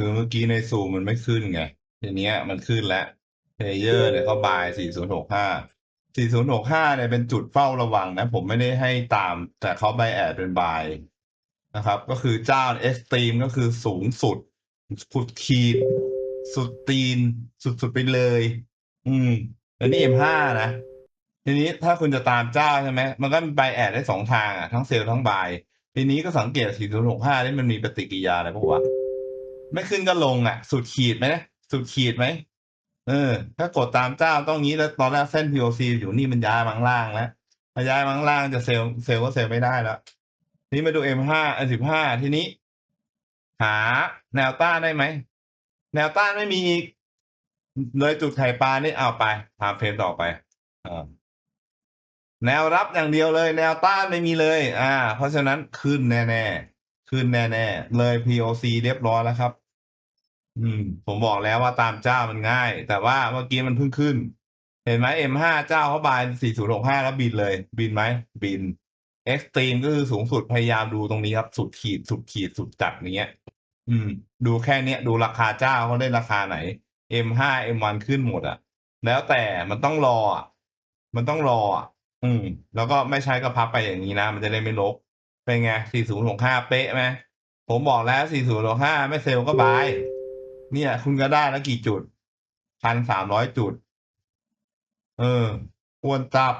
คือเมื่อกี้ในซูมมันไม่ขึ้นไงทีเนี้ยมันขึ้นแล้วเพเยอร์เนี่ยเขาบาย 4065 4065เนี่ยเป็นจุดเฝ้าระวังนะ ผมไม่ได้ให้ตาม แต่เขาบายแอดเป็นบายนะครับ ก็คือเจ้าเอ็กซ์ตรีมก็คือสูงสุด สุดขีด สุดตีน สุดๆไปเลย อืมอันนี้ M5 นะ ทีนี้ถ้าคุณจะตามเจ้าใช่ไหมมันก็มีบายแอดได้สองทางอะ ทั้งเซลล์ทั้งบาย ทีนี้ก็สังเกต 4065นี่มันมีปฏิกิริยาอะไรพวกวะ ไม่ขึ้นก็ลงอะ สุดขีดไหมสุดขีดไหมเออ ถ้ากดตามเจ้าต้องงี้แล้วตอนแรกเส้น POC อยู่นี่มันย้ายมาข้างล่างแล้วพอย้ายมาข้างล่างจะเซลล์เซลก็เซลไม่ได้แล้วนี้มาดู M5 อัน15ทีนี้ หาแนวต้านได้ไหมแนวต้านไม่มีอีกเลยจุดไข่ปลานี่เอาไปพาเพนต่อไปอแนวรับอย่างเดียวเลย แนวต้านไม่มีเลย อ่า เพราะฉะนั้นขึ้นแน่ๆ ขึ้นแน่ๆ เลย POC เรียบร้อยแล้วครับ อืม ผมบอกแล้วว่าตามเจ้ามันง่าย แต่ว่าเมื่อกี้มันเพิ่งขึ้น เห็นไหม M5 เจ้าเขาบาย4065 แล้วบินเลย บินไหม บิน Extreme ก็คือสูงสุดพยายามดูตรงนี้ครับ สุดขีด สุดขีด สุดจัดเงี้ย อืม ดูแค่เนี้ย ดูราคาเจ้าเขาได้ราคาไหน M5 M1 ขึ้นหมดอะแล้วแต่มันต้องรออะมันต้องรออะอืม แล้วก็ไม่ใช้กระพับไปอย่างนี้นะ มันจะได้ไม่ลบ เป็นไง 4065 เป๊ะไหมผมบอกแล้ว 4065 ไม่เซลก็บาย เนี่ย คุณก็ได้แล้วกี่จุด 1,300 จุด เออควรจับ